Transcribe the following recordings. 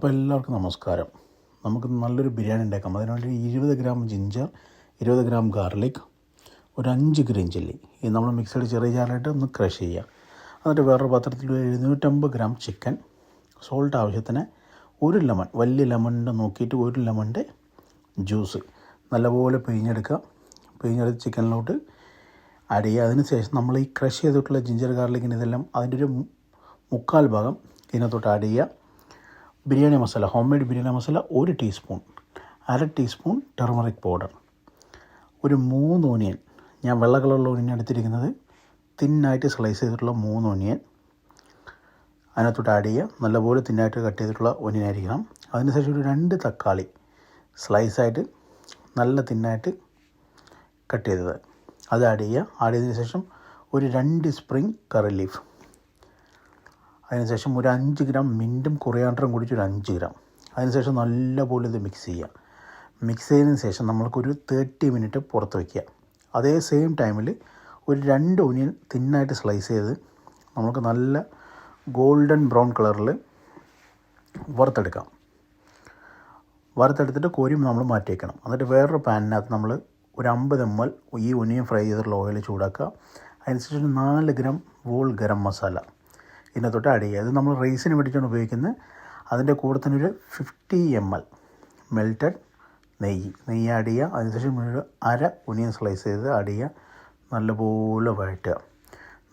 അപ്പോൾ എല്ലാവർക്കും നമസ്കാരം. നമുക്ക് നല്ലൊരു ബിരിയാണി ഉണ്ടാക്കാം. അതിനുവേണ്ടി ഇരുപത് ഗ്രാം ജിഞ്ചർ ഇരുപത് ഗ്രാം ഗാർലിക് ഒരു അഞ്ച് ഗ്രീൻ ചില്ലി. ഇത് നമ്മൾ മിക്സഡ് ചെറിയ ജാറായിട്ട് ഒന്ന് ക്രഷ് ചെയ്യുക. എന്നിട്ട് വേറൊരു പാത്രത്തിൽ എഴുന്നൂറ്റമ്പത് ഗ്രാം ചിക്കൻ സോൾട്ട് ആവശ്യത്തിന് ഒരു ലെമൺ വലിയ ലെമണിന്റെ നോക്കിയിട്ട് ഒരു ലെമണിന്റെ ജ്യൂസ് നല്ലപോലെ പിഴിഞ്ഞെടുക്കുക. പിഴിഞ്ഞെടുത്ത് ചിക്കനിലോട്ട് ആഡ് ചെയ്യുക. അതിന് ശേഷം നമ്മൾ ഈ ക്രഷ് ചെയ്തിട്ടുള്ള ജിഞ്ചർ ഗാർലിക്കിന് ഇതെല്ലാം അതിന്റെ ഒരു മുക്കാൽ ഭാഗം ഇതിനകത്തോട്ട് ആഡ് ചെയ്യുക. ബിരിയാണി മസാല ഹോം മെയ്ഡ് ബിരിയാണി മസാല ഒരു ടീസ്പൂൺ അര ടീസ്പൂൺ ടെർമറിക് പൗഡർ ഒരു മൂന്ന് ഓനിയൻ ഞാൻ വെള്ള കളറുള്ള ഓനിയൻ എടുത്തിരിക്കുന്നത്. തിന്നായിട്ട് സ്ലൈസ് ചെയ്തിട്ടുള്ള മൂന്ന് ഓനിയൻ അതിനകത്തോട്ട് ആഡ് ചെയ്യുക. നല്ലപോലെ തിന്നായിട്ട് കട്ട് ചെയ്തിട്ടുള്ള ഓനിയൻ ആയിരിക്കണം. അതിനുശേഷം ഒരു രണ്ട് തക്കാളി സ്ലൈസായിട്ട് നല്ല തിന്നായിട്ട് കട്ട് ചെയ്തത്. അത് ആഡ് ചെയ്യുക. ആഡ് ചെയ്തതിന് ശേഷം ഒരു രണ്ട് സ്പ്രിങ് കറി ലീഫ് അതിനുശേഷം ഒരു അഞ്ച് ഗ്രാം മിന്റും കൊറിയാണ്ടറും കൂടി ഒരു അഞ്ച് ഗ്രാം. അതിനുശേഷം നല്ലപോലെ ഇത് മിക്സ് ചെയ്യുക. മിക്സ് ചെയ്തതിന് ശേഷം നമ്മൾക്കൊരു തേർട്ടി മിനിറ്റ് പുറത്ത് വയ്ക്കുക അതേ സെയിം ടൈമിൽ ഒരു രണ്ട് ഒനിയൻ തിന്നായിട്ട് സ്ലൈസ് ചെയ്ത് നമുക്ക് നല്ല ഗോൾഡൻ ബ്രൗൺ കളറിൽ വറുത്തെടുക്കാം. വറുത്തെടുത്തിട്ട് കോരി നമ്മൾ മാറ്റി വയ്ക്കണം എന്നിട്ട് വേറൊരു പാനിനകത്ത് നമ്മൾ ഒരു അമ്പത് എം എൽ ഈ ഒനിയൻ ഫ്രൈ ചെയ്തിട്ടുള്ള ഓയിൽ ചൂടാക്കുക. അതിനുശേഷം നാല് ഗ്രാം വോൾ ഗരം മസാല ഇതിനകത്തോട്ട് ആഡ് ചെയ്യുക. അത് നമ്മൾ റൈസിന് വേണ്ടിയിട്ടാണ് ഉപയോഗിക്കുന്നത്. അതിന്റെ കൂടെ തന്നെ ഒരു ഫിഫ്റ്റി എം എൽ മെൽറ്റഡ് നെയ്യ്. നെയ്യ് ആഡ് ചെയ്യുക. അതിനുശേഷം ഒരു അര ഒനിയൻ സ്ലൈസ് ചെയ്ത് ആഡ് ചെയ്യുക. നല്ലപോലെ വഴറ്റുക.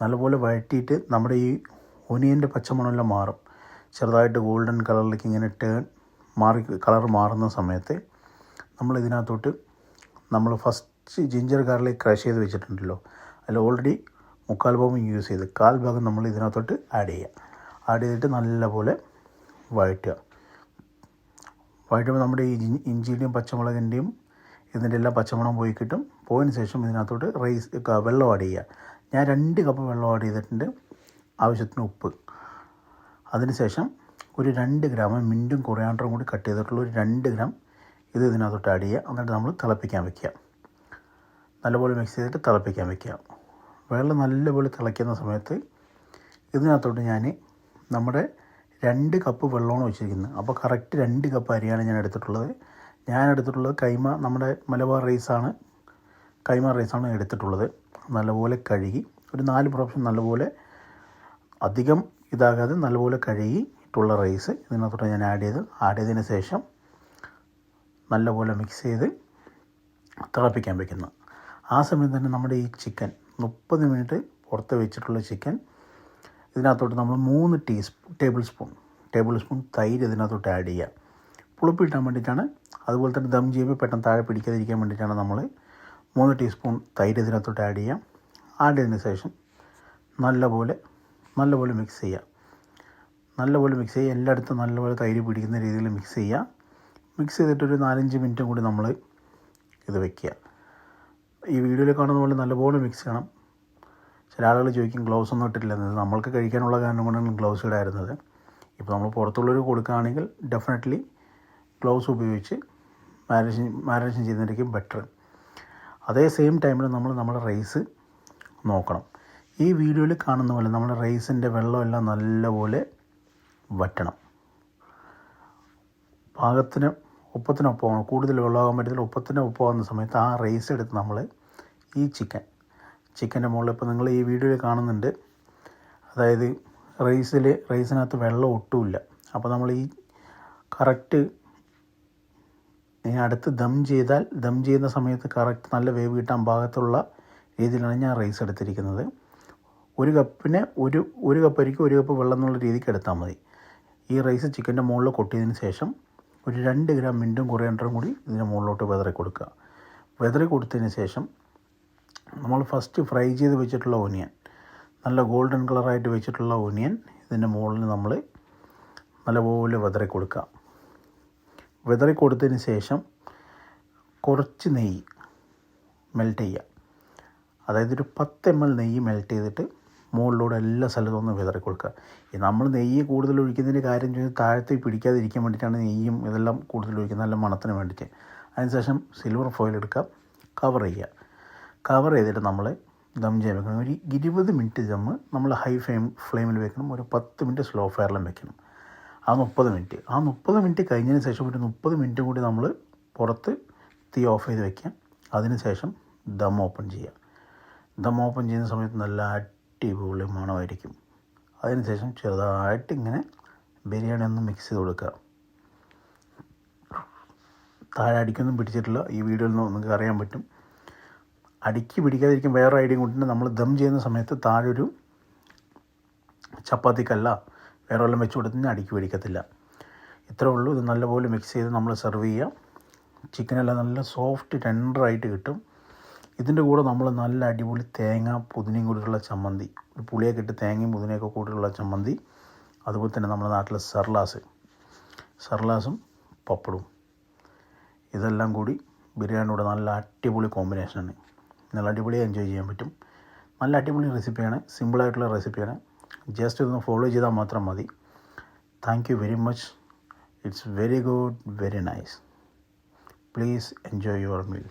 നല്ലപോലെ വഴറ്റിയിട്ട് നമ്മുടെ ഈ ഒനിയന്റെ പച്ചമണമെല്ലാം മാറും. ചെറുതായിട്ട് ഗോൾഡൻ കളറിലേക്ക് ഇങ്ങനെ ടേൺ മാറി കളർ മാറുന്ന സമയത്ത് നമ്മൾ ഇതിനകത്തോട്ട് നമ്മൾ ഫസ്റ്റ് ജിഞ്ചർ ഗാർലിക് ക്രഷ് ചെയ്ത് വെച്ചിട്ടുണ്ടല്ലോ. അതിൽ ഓൾറെഡി മുക്കാൽ ഭാഗം യൂസ് ചെയ്ത് കാൽ ഭാഗം നമ്മൾ ഇതിനകത്തോട്ട് ആഡ് ചെയ്യുക ആഡ് ചെയ്തിട്ട് നല്ലപോലെ വഴറ്റുക. വഴറ്റുമ്പോൾ നമ്മുടെ ഈ ഇഞ്ചി- ഇഞ്ചിയുടെയും പച്ചമുളകിന്റെയും ഇതിന്റെ എല്ലാം പച്ചമുളകും പോയി കിട്ടും. പോയതിന് ശേഷം ഇതിനകത്തോട്ട് റൈസ് വെള്ളം ആഡ് ചെയ്യുക ഞാൻ രണ്ട് കപ്പ് വെള്ളം ആഡ് ചെയ്തിട്ടുണ്ട്. ആവശ്യത്തിന് ഉപ്പ്. അതിനുശേഷം ഒരു രണ്ട് ഗ്രാം മിന്റും കൊറിയാണ്ടറും കൂടി കട്ട് ചെയ്തിട്ടുള്ള ഒരു രണ്ട് ഗ്രാം ഇത് ഇതിനകത്തോട്ട് ആഡ് ചെയ്യുക എന്നിട്ട് നമ്മൾ തിളപ്പിക്കാൻ വെക്കുക. നല്ലപോലെ മിക്സ് ചെയ്തിട്ട് തിളപ്പിക്കാൻ വെക്കുക. വെള്ളം നല്ലപോലെ തിളയ്ക്കുന്ന സമയത്ത് ഇതിനകത്തോട്ട് ഞാൻ നമ്മുടെ രണ്ട് കപ്പ് വെള്ളമാണ് വെച്ചിരിക്കുന്നത് അപ്പോൾ കറക്റ്റ് രണ്ട് കപ്പ് അരിയാണ് ഞാൻ എടുത്തിട്ടുള്ളത്. ഞാൻ എടുത്തിട്ടുള്ളത് കൈമ നമ്മുടെ മലബാർ റൈസാണ് കൈമ റൈസാണ് എടുത്തിട്ടുള്ളത്. നല്ലപോലെ കഴുകി ഒരു നാല് പ്രാവശ്യം നല്ലപോലെ അധികം ഇതാകാതെ നല്ലപോലെ കഴുകിയിട്ടുള്ള റൈസ് ഇതിനകത്തോട്ട് ഞാൻ ആഡ് ചെയ്ത് ആഡ് ചെയ്തതിന് ശേഷം നല്ലപോലെ മിക്സ് ചെയ്ത് തിളപ്പിക്കാൻ വെക്കുന്നു. ആ സമയം തന്നെ നമ്മുടെ ഈ ചിക്കൻ മുപ്പത് മിനിറ്റ് പുറത്ത് വെച്ചിട്ടുള്ള ചിക്കൻ. ഇതിനകത്തോട്ട് നമ്മൾ മൂന്ന് teaspoon table spoon table spoon തൈര് ഇതിനകത്തോട്ട് ആഡ് ചെയ്യുക. പുളിപ്പ് കിട്ടാൻ വേണ്ടിയിട്ടാണ്. അതുപോലെ തന്നെ ദം ചെയ്യുമ്പോൾ പെട്ടെന്ന് താഴെ പിടിക്കാതിരിക്കാൻ വേണ്ടിയിട്ടാണ് നമ്മൾ മൂന്ന് ടീസ്പൂൺ തൈര് ഇതിനകത്തോട്ട് ആഡ് ചെയ്യാം ആഡ് ചെയ്തതിന് ശേഷം നല്ലപോലെ നല്ലപോലെ മിക്സ് ചെയ്യുക. നല്ലപോലെ മിക്സ് ചെയ്യുക. എല്ലായിടത്തും നല്ലപോലെ തൈര് പിടിക്കുന്ന രീതിയിൽ മിക്സ് ചെയ്യുക. മിക്സ് ചെയ്തിട്ടൊരു നാലഞ്ച് മിനിറ്റും കൂടി നമ്മൾ ഇത് വെക്കുക. ഈ വീഡിയോയിൽ കാണുന്ന പോലെ നല്ലപോലെ മിക്സ് ചെയ്യണം. ചില ആളുകൾ ചോദിക്കും ഗ്ലൗസ് ഒന്നും ഇട്ടിട്ടില്ല. എന്നത് നമ്മൾക്ക് കഴിക്കാനുള്ള കാരണം കൊണ്ടാണ് ഗ്ലൗസ് ഇടായിരുന്നത് ഇപ്പോൾ നമ്മൾ പുറത്തുള്ളവർ കൊടുക്കുകയാണെങ്കിൽ ഡെഫിനറ്റ്ലി ഗ്ലൗസ് ഉപയോഗിച്ച് മാരേജ് മാരേജ് ചെയ്യുന്നതായിരിക്കും ബെറ്റർ അതേ സെയിം ടൈമിൽ നമ്മൾ നമ്മുടെ റൈസ് നോക്കണം. ഈ വീഡിയോയിൽ കാണുന്ന പോലെ നമ്മുടെ റൈസിന്റെ വെള്ളമെല്ലാം നല്ലപോലെ വറ്റണം. പാകത്തിന് ഒപ്പത്തിനൊപ്പമാണ് കൂടുതൽ വെള്ളമാകാൻ പറ്റത്തില്ല. ഒപ്പത്തിന് ഒപ്പമാകുന്ന സമയത്ത് ആ റൈസ് എടുത്ത് നമ്മൾ ഈ ചിക്കൻ ചിക്കന്റെ മുകളിൽ ഇപ്പോൾ നിങ്ങൾ ഈ വീഡിയോയിൽ കാണുന്നുണ്ട്. അതായത് റൈസിൽ റൈസിനകത്ത് വെള്ളം ഒട്ടുമില്ല. അപ്പോൾ നമ്മൾ ഈ കറക്റ്റ് അടുത്ത് ദം ചെയ്താൽ ദം ചെയ്യുന്ന സമയത്ത് കറക്റ്റ് നല്ല വേവ് കിട്ടാൻ പാകത്തുള്ള രീതിയിലാണ് ഞാൻ റൈസ് എടുത്തിരിക്കുന്നത്. ഒരു കപ്പിന് ഒരു ഒരു കപ്പ് അരിക്കും ഒരു കപ്പ് വെള്ളം എന്നുള്ള രീതിക്ക് എടുത്താൽ മതി. ഈ റൈസ് ചിക്കന്റെ മുകളിൽ കൊട്ടിയതിന് ശേഷം ഒരു രണ്ട് ഗ്രാം മിന്റും കൊറിയണ്ടറും കൂടി ഇതിന് മുകളിലോട്ട് വെതറി കൊടുക്കുക. വെതറി കൊടുത്തതിന് ശേഷം നമ്മൾ ഫസ്റ്റ് ഫ്രൈ ചെയ്ത് വെച്ചിട്ടുള്ള ഓനിയൻ നല്ല ഗോൾഡൻ കളറായിട്ട് വെച്ചിട്ടുള്ള ഓനിയൻ ഇതിന്റെ മുകളിൽ നമ്മൾ നല്ലപോലെ വെതറി കൊടുക്കുക. വെതറി കൊടുത്തതിന് ശേഷം കുറച്ച് നെയ്യ് മെൽറ്റ് ചെയ്യുക. അതായത് ഒരു പത്ത് എം എൽ നെയ്യ് മെൽറ്റ് ചെയ്തിട്ട് മുകളിലൂടെ എല്ലാ സ്ഥലത്തും ഒന്ന് വിതറി കൊടുക്കുക. ഈ നമ്മൾ നെയ്യ് കൂടുതൽ ഒഴിക്കുന്നതിന്റെ കാര്യം ചോദിച്ചാൽ താഴത്തെ പിടിക്കാതിരിക്കാൻ വേണ്ടിയിട്ടാണ് നെയ്യും ഇതെല്ലാം കൂടുതൽ ഒഴിക്കുന്നത് നല്ല മണത്തിന് വേണ്ടിയിട്ട്. അതിനുശേഷം സിൽവർ ഫോയിൽ എടുക്കുക കവർ ചെയ്യുക. കവർ ചെയ്തിട്ട് നമ്മൾ ദം ചെയ്യാൻ വെക്കണം ഒരു ഇരുപത് മിനിറ്റ് ദം നമ്മൾ ഹൈ ഫ്ലെയിം ഫ്ലെയിമിൽ വെക്കണം. ഒരു പത്ത് മിനിറ്റ് സ്ലോ ഫയറിലും വെക്കണം. ആ മുപ്പത് മിനിറ്റ്. ആ മുപ്പത് മിനിറ്റ് കഴിഞ്ഞതിന് ശേഷം ഒരു മുപ്പത് മിനിറ്റ് കൂടി നമ്മൾ പുറത്ത് തീ ഓഫ് ചെയ്ത് വെക്കാം അതിന് ശേഷം ദം ഓപ്പൺ ചെയ്യുക. ദം ഓപ്പൺ ചെയ്യുന്ന സമയത്ത് നല്ല അടിപൊളി മണമായിരിക്കും. അതിനുശേഷം ചെറുതായിട്ട് ഇങ്ങനെ ബിരിയാണി ഒന്ന് മിക്സ് ചെയ്ത് കൊടുക്കുക. താഴെ അടിക്കൊന്നും പിടിച്ചിട്ടില്ല. ഈ വീഡിയോയിൽ നിന്ന് നിങ്ങൾക്ക് അറിയാൻ പറ്റും. അടിക്ക് പിടിക്കാതിരിക്കും വേറെ ഐഡിയ കൊണ്ടിട്ട് നമ്മൾ ദം ചെയ്യുന്ന സമയത്ത് താഴെ ഒരു ചപ്പാത്തിക്കല്ല വേറെ വല്ലതും വെച്ച് കൊടുത്തിട്ട് അടിക്ക് പിടിക്കത്തില്ല. ഇത്രേ ഉള്ളൂ. ഇത് നല്ലപോലെ മിക്സ് ചെയ്ത് നമ്മൾ സെർവ് ചെയ്യുക. ചിക്കനെല്ലാം നല്ല സോഫ്റ്റ് ടെൻഡറായിട്ട് കിട്ടും. ഇതിന്റെ കൂടെ നമ്മൾ നല്ല അടിപൊളി തേങ്ങ പുതിനയും കൂടിയിട്ടുള്ള ചമ്മന്തി. ഒരു പുളിയൊക്കെ ഇട്ട് തേങ്ങയും പുതിനയൊക്കെ കൂടിയിട്ടുള്ള ചമ്മന്തി. അതുപോലെ തന്നെ നമ്മുടെ നാട്ടിലെ സർലാസ്. സർലാസും പപ്പടും ഇതെല്ലാം കൂടി ബിരിയാണിയുടെ നല്ല അടിപൊളി കോമ്പിനേഷനാണ് നല്ല അടിപൊളി എൻജോയ് ചെയ്യാൻ പറ്റും. നല്ല അടിപൊളി റെസിപ്പിയാണ് സിമ്പിളായിട്ടുള്ള റെസിപ്പിയാണ് ജസ്റ്റ് ഇതൊന്ന് ഫോളോ ചെയ്താൽ മാത്രം മതി. Thank you very much it's very good very nice please enjoy your meal